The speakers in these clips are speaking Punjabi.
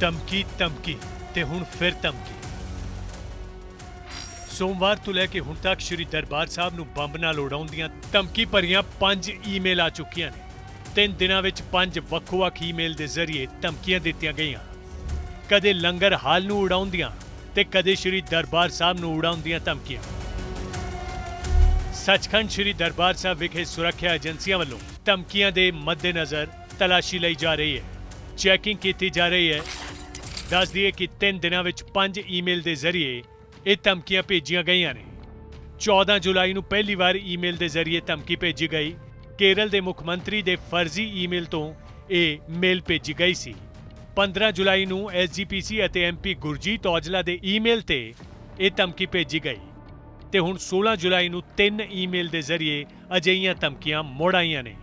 ਧਮਕੀ ਧਮਕੀ ਤੇ ਹੁਣ ਫਿਰ ਧਮਕੀ। ਸੋਮਵਾਰ ਤੋਂ ਲੈ ਕੇ ਹੁਣ ਤੱਕ ਸ਼੍ਰੀ ਦਰਬਾਰ ਸਾਹਿਬ ਨੂੰ ਬੰਬ ਨਾਲ ਉਡਾਉਣ ਦੀਆਂ ਧਮਕੀ ਭਰੀਆਂ ਪੰਜ ਈਮੇਲ ਆ ਚੁੱਕੀਆਂ ਨੇ। ਤਿੰਨ ਦਿਨਾਂ ਵਿੱਚ ਪੰਜ ਵੱਖ-ਵੱਖ ਈਮੇਲ ਦੇ ਜ਼ਰੀਏ ਧਮਕੀਆਂ ਦਿੱਤੀਆਂ ਗਈਆਂ। ਕਦੇ ਲੰਗਰ ਹਾਲ ਨੂੰ ਉਡਾਉਣ ਦੀਆਂ ਤੇ ਕਦੇ ਸ਼੍ਰੀ ਦਰਬਾਰ ਸਾਹਿਬ ਨੂੰ ਉਡਾਉਣ ਦੀਆਂ ਧਮਕੀਆਂ। ਸੱਚਖੰਡ ਸ਼੍ਰੀ ਦਰਬਾਰ ਸਾਹਿਬ ਵਿਖੇ ਸੁਰੱਖਿਆ ਏਜੰਸੀਆਂ ਵੱਲੋਂ ਧਮਕੀਆਂ ਦੇ ਮੱਦੇਨਜ਼ਰ ਤਲਾਸ਼ੀ ਲਈ ਜਾ ਰਹੀ ਹੈ। ਚੈਕਿੰਗ ਕੀਤੀ ਜਾ ਰਹੀ ਹੈ ਦੱਸ ਦਈਏ ਕਿ ਤਿੰਨ ਦਿਨਾਂ ਵਿੱਚ ਪੰਜ ਈਮੇਲ ਦੇ ਜ਼ਰੀਏ ਇਹ ਧਮਕੀਆਂ ਭੇਜੀਆਂ ਗਈਆਂ ਨੇ। 14 ਜੁਲਾਈ ਨੂੰ ਪਹਿਲੀ ਵਾਰ ਈਮੇਲ ਦੇ ਜ਼ਰੀਏ ਧਮਕੀ ਭੇਜੀ ਗਈ। ਕੇਰਲ ਦੇ ਮੁੱਖ ਮੰਤਰੀ ਦੇ ਫਰਜ਼ੀ ਈਮੇਲ ਤੋਂ ਇਹ ਮੇਲ ਭੇਜੀ ਗਈ ਸੀ। 15 ਜੁਲਾਈ ਨੂੰ ਐਸਜੀਪੀਸੀ ਅਤੇ ਐਮਪੀ ਗੁਰਜੀਤ ਔਜਲਾ ਦੇ ਈਮੇਲ ਤੇ ਇਹ ਧਮਕੀ ਭੇਜੀ ਗਈ। ਤੇ ਹੁਣ 16 ਜੁਲਾਈ ਨੂੰ ਤਿੰਨ ਈਮੇਲ ਦੇ ਜ਼ਰੀਏ ਅਜਿਹੀਆਂ ਧਮਕੀਆਂ ਮੁੜ ਆਈਆਂ ਨੇ।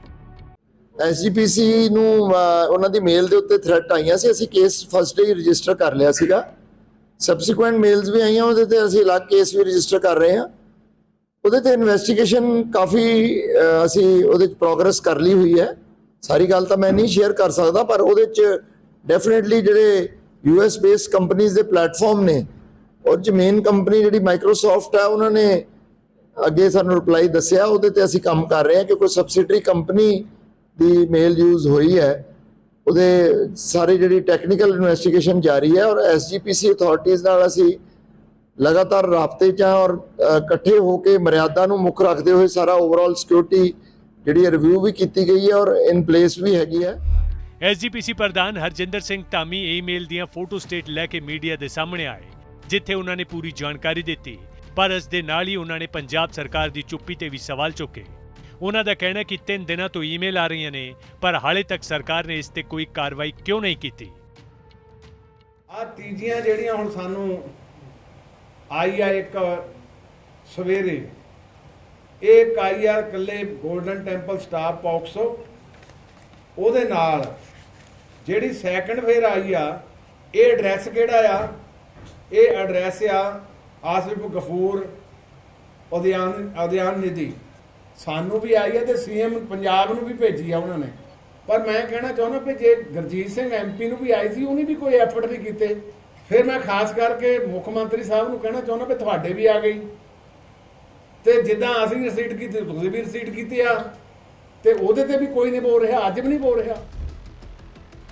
ਐਸਜੀਪੀਸੀ ਨੂੰ ਉਹਨਾਂ ਦੀ ਮੇਲ ਦੇ ਉੱਤੇ ਥ੍ਰੈਟ ਆਈਆਂ ਸੀ। ਅਸੀਂ ਕੇਸ ਫਸਟ ਡੇ ਰਜਿਸਟਰ ਕਰ ਲਿਆ ਸੀਗਾ। ਸਬਸੀਕੁਐਂਟ ਮੇਲਸ ਵੀ ਆਈਆਂ, ਉਹਦੇ ਤੇ ਅਸੀਂ ਅਲੱਗ ਕੇਸ ਵੀ ਰਜਿਸਟਰ ਕਰ ਰਹੇ ਹਾਂ। ਉਹਦੇ ਤੇ ਇਨਵੈਸਟੀਗੇਸ਼ਨ ਕਾਫੀ ਅਸੀਂ ਉਹਦੇ ਚ ਪ੍ਰੋਗਰੈਸ ਕਰ ਲਈ ਹੋਈ ਹੈ। ਸਾਰੀ ਗੱਲ ਤਾਂ ਮੈਂ ਨਹੀਂ ਸ਼ੇਅਰ ਕਰ ਸਕਦਾ, ਪਰ ਉਹਦੇ ਚ ਡੈਫੀਨਿਟਲੀ ਜਿਹੜੇ ਯੂਐਸ ਬੇਸਡ ਕੰਪਨੀਆਂ ਦੇ ਪਲੇਟਫਾਰਮ ਨੇ ਔਰ ਚ ਮੇਨ ਕੰਪਨੀ ਜਿਹੜੀ ਮਾਈਕਰੋਸਾਫਟ ਆ, ਉਹਨਾਂ ਨੇ ਅੱਗੇ ਸਾਨੂੰ ਰਿਪਲਾਈ ਦੱਸਿਆ। ਉਹਦੇ ਤੇ ਅਸੀਂ ਕੰਮ ਕਰ ਰਹੇ ਹਾਂ ਕਿ ਕੋਈ ਸਬਸਿਡਰੀ ਕੰਪਨੀ ਦੀ ਮੇਲ ਯੂਜ਼ ਹੋਈ ਹੈ, ਉਹਦੇ ਸਾਰੇ ਜਿਹੜੀ ਟੈਕਨੀਕਲ ਇਨਵੈਸਟੀਗੇਸ਼ਨ ਜਾਰੀ ਹੈ ਔਰ ਐਸਜੀਪੀਸੀ ਅਥਾਰਟੀਆਂ ਨਾਲ ਅਸੀਂ ਲਗਾਤਾਰ ਰਾਬਤੇ 'ਚ ਹਾਂ ਔਰ ਇਕੱਠੇ ਹੋ ਕੇ ਮਰਿਆਦਾ ਨੂੰ ਮੁੱਖ ਰੱਖਦੇ ਹੋਏ ਸਾਰਾ ਓਵਰਆਲ ਸਿਕਿਉਰਿਟੀ ਜਿਹੜੀ ਰਿਵਿਊ ਵੀ ਕੀਤੀ ਗਈ ਹੈ ਔਰ ਇਨ ਪਲੇਸ ਵੀ ਹੈਗੀ ਹੈ। ਐਸਜੀਪੀਸੀ ਪ੍ਰਧਾਨ ਹਰਜਿੰਦਰ ਸਿੰਘ ਧਾਮੀ ਈਮੇਲ ਦੀਆਂ ਫੋਟੋ ਸਟੇਟ ਲੈ ਕੇ ਮੀਡੀਆ ਦੇ ਸਾਹਮਣੇ ਆਏ, ਜਿੱਥੇ ਉਹਨਾਂ ਨੇ ਪੂਰੀ ਜਾਣਕਾਰੀ ਦਿੱਤੀ, ਪਰ ਇਸ ਦੇ ਨਾਲ ਹੀ ਉਹਨਾਂ ਨੇ ਪੰਜਾਬ ਸਰਕਾਰ ਦੀ ਚੁੱਪੀ ਤੇ ਵੀ ਸਵਾਲ ਚੁੱਕੇ। ਉਹਨਾਂ ਦਾ ਕਹਿਣਾ ਕਿ ਤਿੰਨ ਦਿਨਾਂ ਤੋਂ ਈਮੇਲ ਆ ਰਹੀਆਂ ਨੇ, ਪਰ ਹਾਲੇ ਤੱਕ ਸਰਕਾਰ ਨੇ ਇਸ ਤੇ ਕੋਈ ਕਾਰਵਾਈ ਕਿਉਂ ਨਹੀਂ ਕੀਤੀ? ਆ ਤੀਜੀਆਂ ਜਿਹੜੀਆਂ ਹੁਣ ਸਾਨੂੰ ਆਈ ਆ ਇੱਕ ਸਵੇਰੇ, ਇਹ ਇੱਕ ਆਈ ਆ ਇਕੱਲੇ 골ਡਨ ਟੈਂਪਲ ਸਟਾਫ ਪੌਕਸੋ ਉਹਦੇ ਨਾਲ ਜਿਹੜੀ ਸੈਕੰਡ ਫੇਰ ਆਈ ਆ, ਇਹ ਐਡਰੈਸ ਕਿਹੜਾ ਆ? ਇਹ ਐਡਰੈਸ ਆ ਆਸਿਫ ਗਫੂਰ ਉਦਿਆਨ ਉਦਿਆਨ ਨਿਧੀ। ਸਾਨੂੰ ਵੀ ਆਈ ਹੈ ਤੇ ਸੀਐਮ ਪੰਜਾਬ ਨੂੰ ਵੀ ਭੇਜੀ ਆ ਉਹਨਾਂ ਨੇ। ਪਰ ਮੈਂ ਕਹਿਣਾ ਚਾਹੁੰਦਾ ਕਿ ਜੇ ਗੁਰਜੀਤ ਸਿੰਘ ਐਮਪੀ ਨੂੰ ਵੀ ਆਈ ਸੀ, ਉਹਨੇ ਵੀ ਕੋਈ ਐਫਰਟ ਨਹੀਂ ਕੀਤੇ। ਫਿਰ ਮੈਂ ਖਾਸ ਕਰਕੇ ਮੁੱਖ ਮੰਤਰੀ ਸਾਹਿਬ ਨੂੰ ਕਹਿਣਾ ਚਾਹੁੰਦਾ ਕਿ ਤੁਹਾਡੇ ਵੀ ਆ ਗਈ। ਤੇ ਜਿੱਦਾਂ ਅਸੀਂ ਰਸੀਟ ਕੀਤੀ, ਤੁਸੀਂ ਵੀ ਰਸੀਟ ਕੀਤੀ ਆ, ਤੇ ਉਹਦੇ ਤੇ ਵੀ ਕੋਈ ਨਹੀਂ ਬੋਲ ਰਿਹਾ, ਅੱਜ ਵੀ ਨਹੀਂ ਬੋਲ ਰਿਹਾ।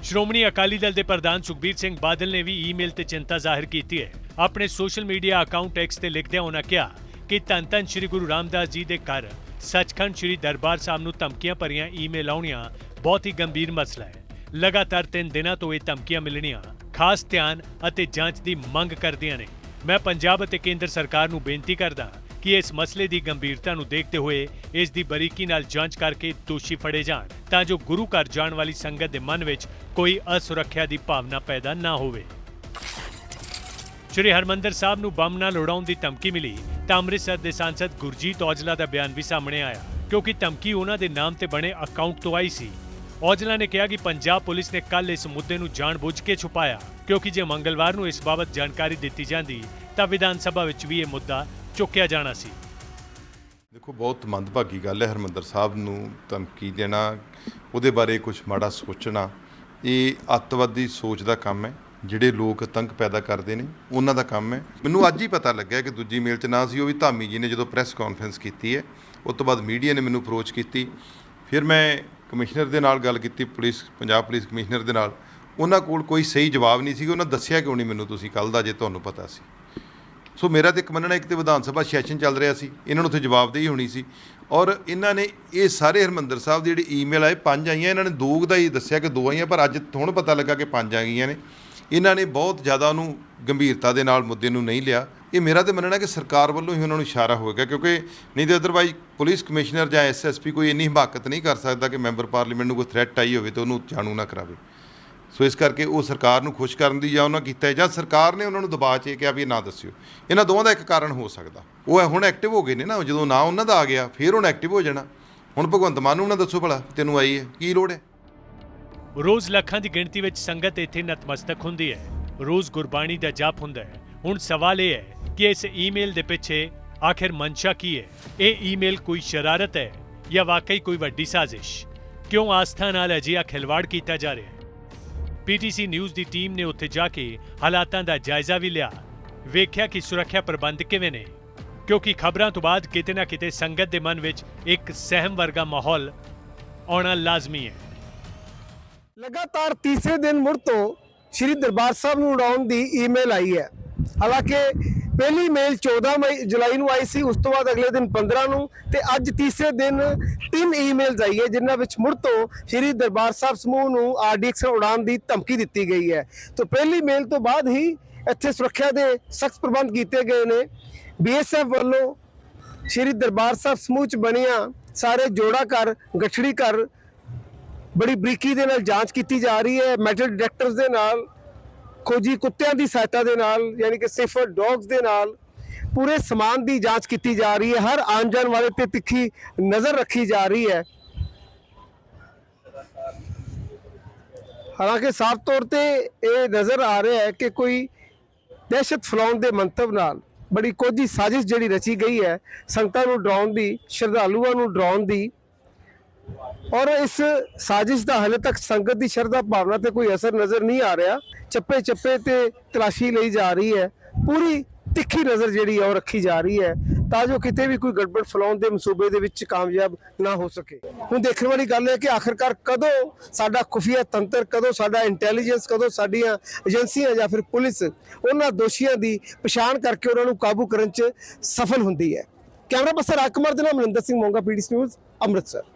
ਸ਼੍ਰੋਮਣੀ ਅਕਾਲੀ ਦਲ ਦੇ ਪ੍ਰਧਾਨ ਸੁਖਬੀਰ ਸਿੰਘ ਬਾਦਲ ਨੇ ਵੀ ਈਮੇਲ ਤੇ ਚਿੰਤਾ ਜ਼ਾਹਿਰ ਕੀਤੀ ਹੈ। ਆਪਣੇ ਸੋਸ਼ਲ ਮੀਡੀਆ ਅਕਾਊਂਟ ਐਕਸ ਤੇ ਲਿਖਦਿਆਂ ਉਹਨਾਂ ਕਿਹਾ ਕਿ ਧੰਨ ਧੰਨ ਸ੍ਰੀ ਗੁਰੂ ਰਾਮਦਾਸ ਜੀ ਦੇ ਘਰ ਸੱਚਖੰਡ ਸ੍ਰੀ ਦਰਬਾਰ ਸਾਹਿਬ ਨੂੰ ਧਮਕੀਆਂ ਭਰੀਆਂ ਈਮੇਲ ਆਉਣੀਆਂ ਬਹੁਤ ਹੀ ਗੰਭੀਰ ਮਸਲਾ ਹੈ। ਲਗਾਤਾਰ ਤਿੰਨ ਦਿਨਾਂ ਤੋਂ ਇਹ ਧਮਕੀਆਂ ਮਿਲਣੀਆਂ ਖਾਸ ਧਿਆਨ ਅਤੇ ਜਾਂਚ ਦੀ ਮੰਗ ਕਰਦੀਆਂ ਨੇ। ਮੈਂ ਪੰਜਾਬ ਅਤੇ ਕੇਂਦਰ ਸਰਕਾਰ ਨੂੰ ਬੇਨਤੀ ਕਰਦਾ ਕਿ ਇਸ ਮਸਲੇ ਦੀ ਗੰਭੀਰਤਾ ਨੂੰ ਦੇਖਦੇ ਹੋਏ ਇਸ ਦੀ ਬਰੀਕੀ ਨਾਲ ਜਾਂਚ ਕਰਕੇ ਦੋਸ਼ੀ ਫੜੇ ਜਾਣ ਤਾਂ ਜੋ ਗੁਰੂ ਘਰ ਜਾਣ ਵਾਲੀ ਸੰਗਤ ਦੇ ਮਨ ਵਿੱਚ ਕੋਈ ਅਸੁਰੱਖਿਆ ਦੀ ਭਾਵਨਾ ਪੈਦਾ ਨਾ ਹੋਵੇ। ਸ਼੍ਰੀ ਹਰਮੰਦਰ ਸਾਹਿਬ ਨੂੰ ਬੰਬ ਨਾਲ ਉਡਾਉਣ ਦੀ ਧਮਕੀ ਮਿਲੀ ਤਾਂ ਅੰਮ੍ਰਿਤਸਰ ਦੇ ਸਾਂਸਦ ਗੁਰਜੀਤ ਔਜਲਾ ਦਾ ਬਿਆਨ ਵੀ ਸਾਹਮਣੇ ਆਇਆ, ਕਿਉਂਕਿ ਧਮਕੀ ਉਹਨਾਂ ਦੇ ਨਾਮ ਤੇ ਬਣੇ ਅਕਾਊਂਟ ਤੋਂ ਆਈ ਸੀ। ਔਜਲਾ ਨੇ ਕਿਹਾ ਕਿ ਪੰਜਾਬ ਪੁਲਿਸ ਨੇ ਕੱਲ ਇਸ ਮੁੱਦੇ ਨੂੰ ਜਾਣਬੁੱਝ ਕੇ ਛੁਪਾਇਆ, ਕਿਉਂਕਿ ਜੇ ਮੰਗਲਵਾਰ ਨੂੰ ਇਸ ਬਾਬਤ ਜਾਣਕਾਰੀ ਦਿੱਤੀ ਜਾਂਦੀ, ਤਾਂ ਵਿਧਾਨ ਸਭਾ ਵਿੱਚ ਵੀ ਇਹ ਮੁੱਦਾ ਚੁੱਕਿਆ ਜਾਣਾ ਸੀ। ਦੇਖੋ, ਬਹੁਤ ਮੰਦਭਾਗੀ ਗੱਲ ਹੈ ਹਰਮੰਦਰ ਸਾਹਿਬ ਨੂੰ ਧਮਕੀ ਦੇਣਾ, ਉਹਦੇ ਬਾਰੇ ਕੁਝ ਮਾੜਾ ਸੋਚਣਾ, ਇਹ ਅੱਤਵਾਦੀ ਸੋਚ ਦਾ ਕੰਮ ਹੈ। ਜਿਹੜੇ ਲੋਕ ਤੰਗ ਪੈਦਾ ਕਰਦੇ ਨੇ, ਉਹਨਾਂ ਦਾ ਕੰਮ ਹੈ। ਮੈਨੂੰ ਅੱਜ ਹੀ ਪਤਾ ਲੱਗਿਆ ਕਿ ਦੂਜੀ ਮੇਲ 'ਚ ਨਾ ਸੀ, ਉਹ ਵੀ ਧਾਮੀ ਜੀ ਨੇ ਜਦੋਂ ਪ੍ਰੈਸ ਕਾਨਫਰੰਸ ਕੀਤੀ ਹੈ, ਉਸ ਤੋਂ ਬਾਅਦ ਮੀਡੀਆ ਨੇ ਮੈਨੂੰ ਅਪਰੋਚ ਕੀਤੀ। ਫਿਰ ਮੈਂ ਕਮਿਸ਼ਨਰ ਦੇ ਨਾਲ ਗੱਲ ਕੀਤੀ, ਪੁਲਿਸ, ਪੰਜਾਬ ਪੁਲਿਸ ਕਮਿਸ਼ਨਰ ਦੇ ਨਾਲ। ਉਹਨਾਂ ਕੋਲ ਕੋਈ ਸਹੀ ਜਵਾਬ ਨਹੀਂ ਸੀ, ਉਹਨਾਂ ਦੱਸਿਆ ਕਿਉਂ ਨਹੀਂ ਮੈਨੂੰ ਤੁਸੀਂ ਕੱਲ ਦਾ ਜੇ ਤੁਹਾਨੂੰ ਪਤਾ ਸੀ। ਸੋ ਮੇਰਾ ਤੇ ਇੱਕ ਮੰਨਣਾ, ਇੱਕ ਤੇ ਵਿਧਾਨ ਸਭਾ ਸੈਸ਼ਨ ਚੱਲ ਰਿਹਾ ਸੀ, ਇਹਨਾਂ ਨੂੰ ਉੱਥੇ ਜਵਾਬਦੇਹੀ ਹੋਣੀ ਸੀ। ਔਰ ਇਹਨਾਂ ਨੇ ਇਹ ਸਾਰੇ ਹਰਮੰਦਰ ਸਾਹਿਬ ਦੀ ਜਿਹੜੀ ਈਮੇਲ ਆਏ, ਪੰਜ ਆਈਆਂ, ਇਹਨਾਂ ਨੇ ਦੋ ਕੁ ਦਾ ਹੀ ਦੱਸਿਆ ਕਿ ਦੋ ਆਈਆਂ, ਪਰ ਅੱਜ ਹੁਣ ਪਤਾ ਲੱਗਾ ਕਿ ਪੰਜ ਆ ਗਈਆਂ ਨੇ। ਇਹਨਾਂ ਨੇ ਬਹੁਤ ਜ਼ਿਆਦਾ ਉਹਨੂੰ ਗੰਭੀਰਤਾ ਦੇ ਨਾਲ ਮੁੱਦੇ ਨੂੰ ਨਹੀਂ ਲਿਆ। ਇਹ ਮੇਰਾ ਤੇ ਮੰਨਣਾ ਕਿ ਸਰਕਾਰ ਵੱਲੋਂ ਹੀ ਉਹਨਾਂ ਨੂੰ ਇਸ਼ਾਰਾ ਹੋਏਗਾ ਕਿਉਂਕਿ ਨਹੀਂ ਤੇ ਅਦਰਵਾਈਜ਼ ਪੁਲਿਸ ਕਮਿਸ਼ਨਰ ਜਾਂ ਐਸਐਸਪੀ ਕੋਈ ਇੰਨੀ ਹਿਮਾਕਤ ਨਹੀਂ ਕਰ ਸਕਦਾ ਕਿ ਮੈਂਬਰ ਪਾਰਲੀਮੈਂਟ ਨੂੰ ਕੋਈ ਥ੍ਰੈਟ ਆਈ ਹੋਵੇ ਤੇ ਉਹਨੂੰ ਜਾਣੂ ਨਾ ਕਰਾਵੇ। ਸੋ ਇਸ ਕਰਕੇ ਉਹ ਸਰਕਾਰ ਨੂੰ ਖੁਸ਼ ਕਰਨ ਦੀ ਜਾਂ ਉਹਨਾਂ ਕੀਤਾ ਹੈ ਜਾਂ ਸਰਕਾਰ ਨੇ ਉਹਨਾਂ ਨੂੰ ਦਬਾਅ 'ਚ ਇਹ ਕਿਹਾ ਵੀ ਇਹ ਨਾ ਦੱਸਿਓ। ਇਹਨਾਂ ਦੋਵਾਂ ਦਾ ਇੱਕ ਕਾਰਨ ਹੋ ਸਕਦਾ। ਉਹ ਹੈ ਹੁਣ ਐਕਟਿਵ ਹੋ ਗਏ ਨੇ ਨਾ, ਜਦੋਂ ਨਾ ਉਹਨਾਂ ਦਾ ਆ ਗਿਆ, ਫਿਰ ਹੁਣ ਐਕਟਿਵ ਹੋ ਜਾਣਾ। ਹੁਣ ਭਗਵੰਤ ਮਾਨ ਨੂੰ ਨਾ ਦੱਸੋ ਭਲਾ, ਤੈਨੂੰ ਆਈ ਹੈ, ਕੀ ਲੋੜ ਹੈ? ਰੋਜ਼ ਲੱਖਾਂ ਦੀ ਗਿਣਤੀ ਵਿੱਚ ਸੰਗਤ ਇੱਥੇ ਨਤਮਸਤਕ ਹੁੰਦੀ ਹੈ। ਰੋਜ਼ ਗੁਰਬਾਣੀ ਦਾ ਜਾਪ ਹੁੰਦਾ ਹੈ। ਹੁਣ ਸਵਾਲ ਇਹ ਹੈ ਕਿ ਇਸ ਈਮੇਲ ਦੇ ਪਿੱਛੇ ਆਖਿਰ ਮਨਸ਼ਾ ਕੀ ਹੈ? ਇਹ ਈਮੇਲ ਕੋਈ ਸ਼ਰਾਰਤ ਹੈ ਜਾਂ ਵਾਕਈ ਕੋਈ ਵੱਡੀ ਸਾਜ਼ਿਸ਼? ਕਿਉਂ ਆਸਥਾ ਨਾਲ ਅਜਿਹਾ ਖਿਲਵਾੜ ਕੀਤਾ ਜਾ ਰਿਹਾ ਹੈ? ਪੀਟੀਸੀ ਨਿਊਜ਼ ਦੀ ਟੀਮ ਨੇ ਉੱਥੇ ਜਾ ਕੇ ਹਾਲਾਤਾਂ ਦਾ ਜਾਇਜ਼ਾ ਵੀ ਲਿਆ। ਵੇਖਿਆ ਕਿ ਸੁਰੱਖਿਆ ਪ੍ਰਬੰਧ ਕਿਵੇਂ ਨੇ। ਕਿਉਂਕਿ ਖਬਰਾਂ ਤੋਂ ਬਾਅਦ ਕਿਤੇ ਨਾ ਕਿਤੇ ਸੰਗਤ ਦੇ ਮਨ ਵਿੱਚ ਇੱਕ ਸਹਿਮ ਵਰਗਾ ਮਾਹੌਲ ਆਉਣਾ ਲਾਜ਼ਮੀ ਹੈ। ਲਗਾਤਾਰ ਤੀਸਰੇ ਦਿਨ ਮੁੜ ਤੋਂ ਸ੍ਰੀ ਦਰਬਾਰ ਸਾਹਿਬ ਨੂੰ ਉਡਾਉਣ ਦੀ ਈਮੇਲ ਆਈ ਹੈ। ਹਾਲਾਂਕਿ ਪਹਿਲੀ ਮੇਲ 14 ਮਈ, ਜੁਲਾਈ ਨੂੰ ਆਈ ਸੀ, ਉਸ ਤੋਂ ਬਾਅਦ ਅਗਲੇ ਦਿਨ 15 ਨੂੰ ਤੇ ਅੱਜ ਤੀਸਰੇ ਦਿਨ ਤਿੰਨ ਈਮੇਲਸ ਆਈ ਹੈ, ਜਿਨ੍ਹਾਂ ਵਿੱਚ ਮੁੜ ਤੋਂ ਸ੍ਰੀ ਦਰਬਾਰ ਸਾਹਿਬ ਸਮੂਹ ਨੂੰ ਆਰਡੀਐਕਸ ਉਡਾਉਣ ਦੀ ਧਮਕੀ ਦਿੱਤੀ ਗਈ ਹੈ। ਤੋਂ ਪਹਿਲੀ ਮੇਲ ਤੋਂ ਬਾਅਦ ਹੀ ਇੱਥੇ ਸੁਰੱਖਿਆ ਦੇ ਸਖਤ ਪ੍ਰਬੰਧ ਕੀਤੇ ਗਏ ਨੇ। ਬੀਐਸਐਫ ਵੱਲੋਂ ਸ੍ਰੀ ਦਰਬਾਰ ਸਾਹਿਬ ਸਮੂਹ ਚ ਬਣੀਆਂ ਸਾਰੇ ਜੋੜਾ ਘਰ, ਗਠੜੀ ਘਰ ਬੜੀ ਬਰੀਕੀ ਦੇ ਨਾਲ ਜਾਂਚ ਕੀਤੀ ਜਾ ਰਹੀ ਹੈ ਮੈਟਲ ਡਿਟੈਕਟਰਸ ਦੇ ਨਾਲ, ਖੋਜੀ ਕੁੱਤਿਆਂ ਦੀ ਸਹਾਇਤਾ ਦੇ ਨਾਲ, ਯਾਨੀ ਕਿ ਸੇਫਰ ਡੌਗਸ ਦੇ ਨਾਲ ਪੂਰੇ ਸਮਾਨ ਦੀ ਜਾਂਚ ਕੀਤੀ ਜਾ ਰਹੀ ਹੈ, ਹਰ ਆਉਣ ਜਾਣ ਵਾਲੇ ਤੇ ਤਿੱਖੀ ਨਜ਼ਰ ਰੱਖੀ ਜਾ ਰਹੀ ਹੈ। ਹਾਲਾਂਕਿ ਸਾਫ਼ ਤੌਰ ਤੇ ਇਹ ਨਜ਼ਰ ਆ ਰਿਹਾ ਹੈ ਕਿ ਕੋਈ ਦਹਿਸ਼ਤ ਫੈਲਾਉਣ ਦੇ ਮੰਤਵ ਨਾਲ ਬੜੀ ਕੋਝੀ ਸਾਜ਼ਿਸ਼ ਜਿਹੜੀ ਰਚੀ ਗਈ ਹੈ, ਸੰਗਤਾਂ ਨੂੰ ਡਰਾਉਣ ਦੀ, ਸ਼ਰਧਾਲੂਆਂ ਨੂੰ ਡਰਾਉਣ ਦੀ ਔਰ ਇਸ ਸਾਜ਼ਿਸ਼ ਦਾ ਹਲੇ ਤੱਕ ਸੰਗਤ ਦੀ ਸ਼ਰਧਾ ਭਾਵਨਾ ਤੇ ਕੋਈ ਅਸਰ ਨਜ਼ਰ ਨਹੀਂ ਆ ਰਿਹਾ। ਚੱਪੇ ਚੱਪੇ ਤੇ ਤਲਾਸ਼ੀ ਲਈ ਜਾ ਰਹੀ ਹੈ। ਪੂਰੀ ਤਿੱਖੀ ਨਜ਼ਰ ਜਿਹੜੀ ਹੈ ਉਹ ਰੱਖੀ ਜਾ ਰਹੀ ਹੈ। ਤਾਂ ਜੋ ਕਿਤੇ ਵੀ ਕੋਈ ਗੜਬੜ ਫਲਾਉਣ ਦੇ ਮਸੂਬੇ ਦੇ ਵਿੱਚ ਕਾਮਯਾਬ ਨਾ ਹੋ ਸਕੇ। ਹੁਣ ਦੇਖਣ ਵਾਲੀ ਗੱਲ ਹੈ ਕਿ ਆਖਰਕਾਰ ਕਦੋਂ ਸਾਡਾ ਖੁਫੀਆ ਤੰਤਰ, ਕਦੋਂ ਸਾਡਾ ਇੰਟੈਲੀਜੈਂਸ ਕਦੋਂ ਸਾਡੀਆਂ ਏਜੰਸੀਆਂ ਜਾਂ ਫਿਰ ਪੁਲਿਸ, ਉਹਨਾਂ ਦੋਸ਼ੀਆਂ ਦੀ ਪਛਾਣ ਕਰਕੇ ਉਹਨਾਂ ਨੂੰ ਕਾਬੂ ਕਰਨ 'ਚ ਸਫਲ ਹੁੰਦੀ ਹੈ। ਕੈਮਰਾ ਪਰਸਨ ਰਾਜਕੁਮਾਰ ਦੇ ਨਾਲ ਮਨਿੰਦਰ ਸਿੰਘ ਮੋਂਗਾ ਪੀਡੀਸੀ ਨਿਊਜ਼ ਅੰਮ੍ਰਿਤਸਰ।